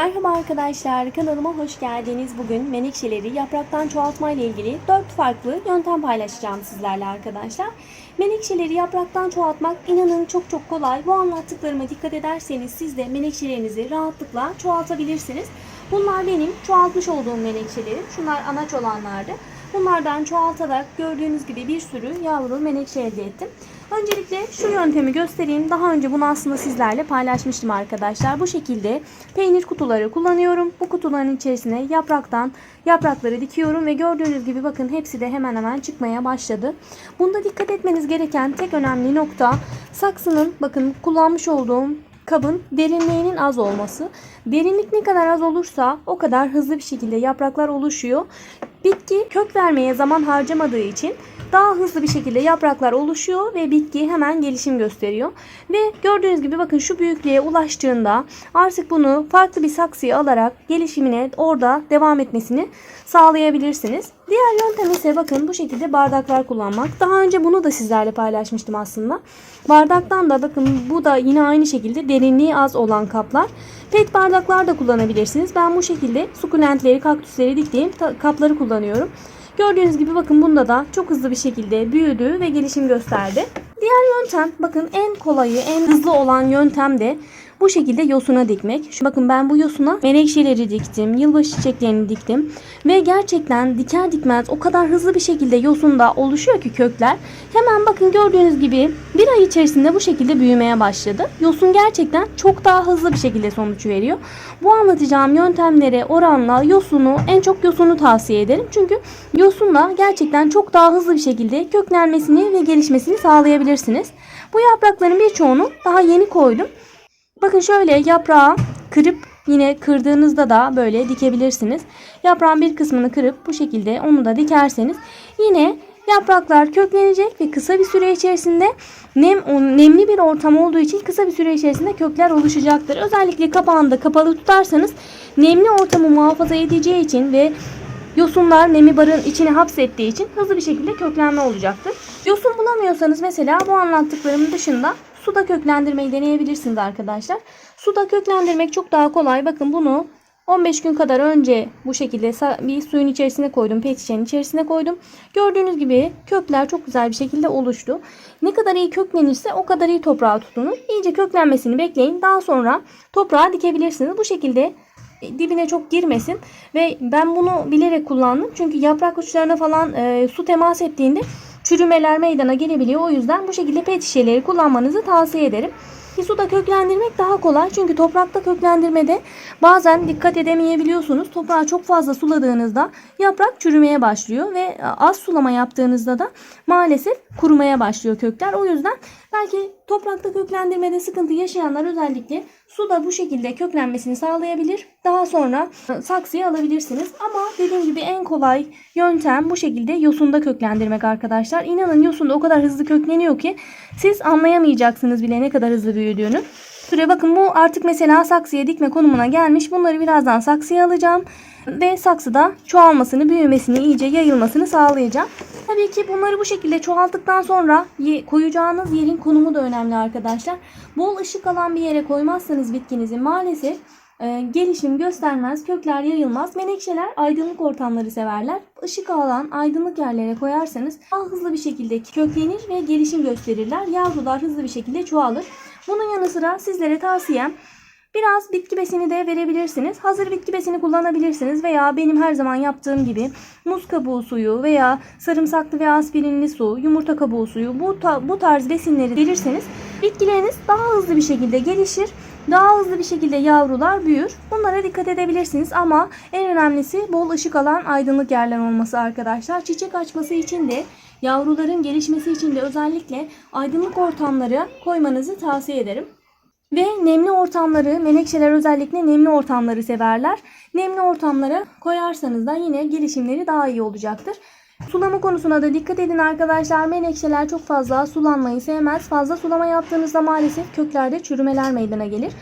Merhaba arkadaşlar, kanalıma hoş geldiniz. Bugün menekşeleri yapraktan çoğaltma ile ilgili 4 farklı yöntem paylaşacağım sizlerle arkadaşlar. Menekşeleri yapraktan çoğaltmak inanın çok çok kolay. Bu anlattıklarıma dikkat ederseniz siz de menekşelerinizi rahatlıkla çoğaltabilirsiniz. Bunlar benim çoğaltmış olduğum menekşelerim. Şunlar anaç olanlardı. Bunlardan çoğaltarak gördüğünüz gibi bir sürü yavru menekşe elde ettim. Öncelikle şu yöntemi göstereyim. Daha önce bunu aslında sizlerle paylaşmıştım arkadaşlar. Bu şekilde peynir kutuları kullanıyorum. Bu kutuların içerisine yapraktan yaprakları dikiyorum ve gördüğünüz gibi bakın hepsi de hemen hemen çıkmaya başladı. Bunda dikkat etmeniz gereken tek önemli nokta saksının bakın kullanmış olduğum kabın derinliğinin az olması. Derinlik ne kadar az olursa o kadar hızlı bir şekilde yapraklar oluşuyor. Bitki kök vermeye zaman harcamadığı için daha hızlı bir şekilde yapraklar oluşuyor ve bitki hemen gelişim gösteriyor. Ve gördüğünüz gibi bakın şu büyüklüğe ulaştığında artık bunu farklı bir saksıya alarak gelişimine orada devam etmesini sağlayabilirsiniz. Diğer yöntem ise bakın bu şekilde bardaklar kullanmak. Daha önce bunu da sizlerle paylaşmıştım aslında. Bardaktan da bakın bu da yine aynı şekilde derinliği az olan kaplar. Pet bardaklar da kullanabilirsiniz. Ben bu şekilde sukulentleri, kaktüsleri diktiğim kapları kullanıyorum. Gördüğünüz gibi bakın bunda da çok hızlı bir şekilde büyüdü ve gelişim gösterdi. Diğer yöntem bakın en kolayı, en hızlı olan yöntem de bu şekilde yosuna dikmek. Şu bakın ben bu yosuna menekşeleri diktim, yılbaşı çiçeklerini diktim ve gerçekten diker dikmez o kadar hızlı bir şekilde yosunda oluşuyor ki kökler. Hemen bakın gördüğünüz gibi bir ay içerisinde bu şekilde büyümeye başladı. Yosun gerçekten çok daha hızlı bir şekilde sonuç veriyor. Bu anlatacağım yöntemlere oranla yosunu en çok yosunu tavsiye ederim. Çünkü yosunla gerçekten çok daha hızlı bir şekilde köklenmesini ve gelişmesini sağlayabilirsiniz. Bu yaprakların birçoğunu daha yeni koydum. Bakın şöyle yaprağı kırıp yine kırdığınızda da böyle dikebilirsiniz. Yaprağın bir kısmını kırıp bu şekilde onu da dikerseniz yine yapraklar köklenecek ve kısa bir süre içerisinde nem nemli bir ortam olduğu için kısa bir süre içerisinde kökler oluşacaktır. Özellikle kapağını kapalı tutarsanız nemli ortamı muhafaza edeceği için ve yosunlar nemi barın içine hapsettiği için hızlı bir şekilde köklenme olacaktır. Yosun bulamıyorsanız mesela bu anlattıklarımın dışında suda köklendirmeyi deneyebilirsiniz arkadaşlar. Suda köklendirmek çok daha kolay. Bakın bunu 15 gün kadar önce bu şekilde bir suyun içerisine koydum. Pet şişenin içerisine koydum. Gördüğünüz gibi kökler çok güzel bir şekilde oluştu. Ne kadar iyi köklenirse o kadar iyi toprağa tutunur. İyice köklenmesini bekleyin. Daha sonra toprağa dikebilirsiniz. Bu şekilde e, dibine çok girmesin ve ben bunu bilerek kullandım. Çünkü yaprak uçlarına falan e, su temas ettiğinde çürümeler meydana gelebiliyor. O yüzden bu şekilde pet şişeleri kullanmanızı tavsiye ederim. Ki suda köklendirmek daha kolay. Çünkü toprakta köklendirmede bazen dikkat edemeyebiliyorsunuz. Toprağı çok fazla suladığınızda yaprak çürümeye başlıyor ve az sulama yaptığınızda da maalesef kurumaya başlıyor kökler. O yüzden belki toprakta köklendirmede sıkıntı yaşayanlar özellikle suda bu şekilde köklenmesini sağlayabilir. Daha sonra e, saksıya alabilirsiniz. Ama dediğim gibi en kolay yöntem bu şekilde yosunda köklendirmek arkadaşlar. İnanın yosunda o kadar hızlı kökleniyor ki siz anlayamayacaksınız bile ne kadar hızlı büyüdüğünü. Süre bakın bu artık mesela saksıya dikme konumuna gelmiş. Bunları birazdan saksıya alacağım. Ve saksıda çoğalmasını, büyümesini, iyice yayılmasını sağlayacağım. Tabii ki bunları bu şekilde çoğalttıktan sonra koyacağınız yerin konumu da önemli arkadaşlar. Bol ışık alan bir yere koymazsanız bitkinizi maalesef gelişim göstermez, kökler yayılmaz. Menekşeler aydınlık ortamları severler. Işık alan aydınlık yerlere koyarsanız daha hızlı bir şekilde köklenir ve gelişim gösterirler. Yavrular hızlı bir şekilde çoğalır. Bunun yanı sıra sizlere tavsiyem Biraz bitki besini de verebilirsiniz. Hazır bitki besini kullanabilirsiniz veya benim her zaman yaptığım gibi muz kabuğu suyu veya sarımsaklı veya aspirinli su, yumurta kabuğu suyu bu, ta- bu tarz besinleri verirseniz bitkileriniz daha hızlı bir şekilde gelişir. Daha hızlı bir şekilde yavrular büyür. Bunlara dikkat edebilirsiniz ama en önemlisi bol ışık alan aydınlık yerler olması arkadaşlar. Çiçek açması için de yavruların gelişmesi için de özellikle aydınlık ortamlara koymanızı tavsiye ederim. Ve nemli ortamları, menekşeler özellikle nemli ortamları severler. Nemli ortamlara koyarsanız da yine gelişimleri daha iyi olacaktır. Sulama konusuna da dikkat edin arkadaşlar. Menekşeler çok fazla sulanmayı sevmez. Fazla sulama yaptığınızda maalesef köklerde çürümeler meydana gelir.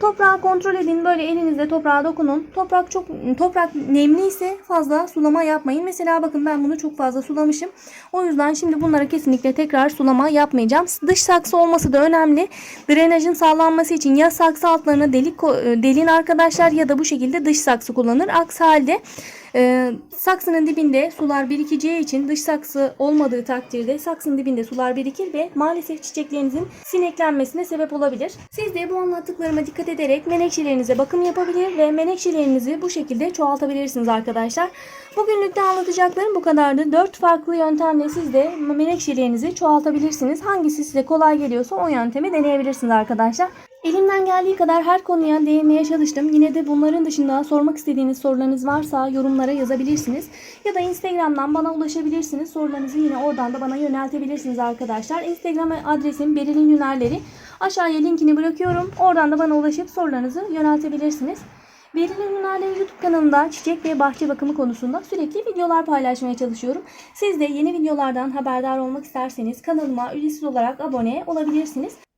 Toprağı kontrol edin. Böyle elinizle toprağa dokunun. Toprak çok toprak nemli ise fazla sulama yapmayın. Mesela bakın ben bunu çok fazla sulamışım. O yüzden şimdi bunlara kesinlikle tekrar sulama yapmayacağım. Dış saksı olması da önemli. Drenajın sağlanması için ya saksı altlarına delik ko- delin arkadaşlar ya da bu şekilde dış saksı kullanır. Aksi halde e, saksının dibinde sular birikeceği için dış saksı olmadığı takdirde saksının dibinde sular birikir ve maalesef çiçeklerinizin sineklenmesine sebep olabilir. Siz de bu anlattıklarıma dikkat ederek menekşelerinize bakım yapabilir ve menekşelerinizi bu şekilde çoğaltabilirsiniz arkadaşlar. Bugünlük de anlatacaklarım bu kadardı. 4 farklı yöntemle siz de menekşelerinizi çoğaltabilirsiniz. Hangisi size kolay geliyorsa o yöntemi deneyebilirsiniz arkadaşlar. Elimden geldiği kadar her konuya değinmeye çalıştım. Yine de bunların dışında sormak istediğiniz sorularınız varsa yorumlara yazabilirsiniz. Ya da Instagram'dan bana ulaşabilirsiniz. Sorularınızı yine oradan da bana yöneltebilirsiniz arkadaşlar. Instagram adresim Beril'in Hünerleri. Aşağıya linkini bırakıyorum. Oradan da bana ulaşıp sorularınızı yöneltebilirsiniz. Beril'in Hünerleri YouTube kanalımda çiçek ve bahçe bakımı konusunda sürekli videolar paylaşmaya çalışıyorum. Siz de yeni videolardan haberdar olmak isterseniz kanalıma ücretsiz olarak abone olabilirsiniz.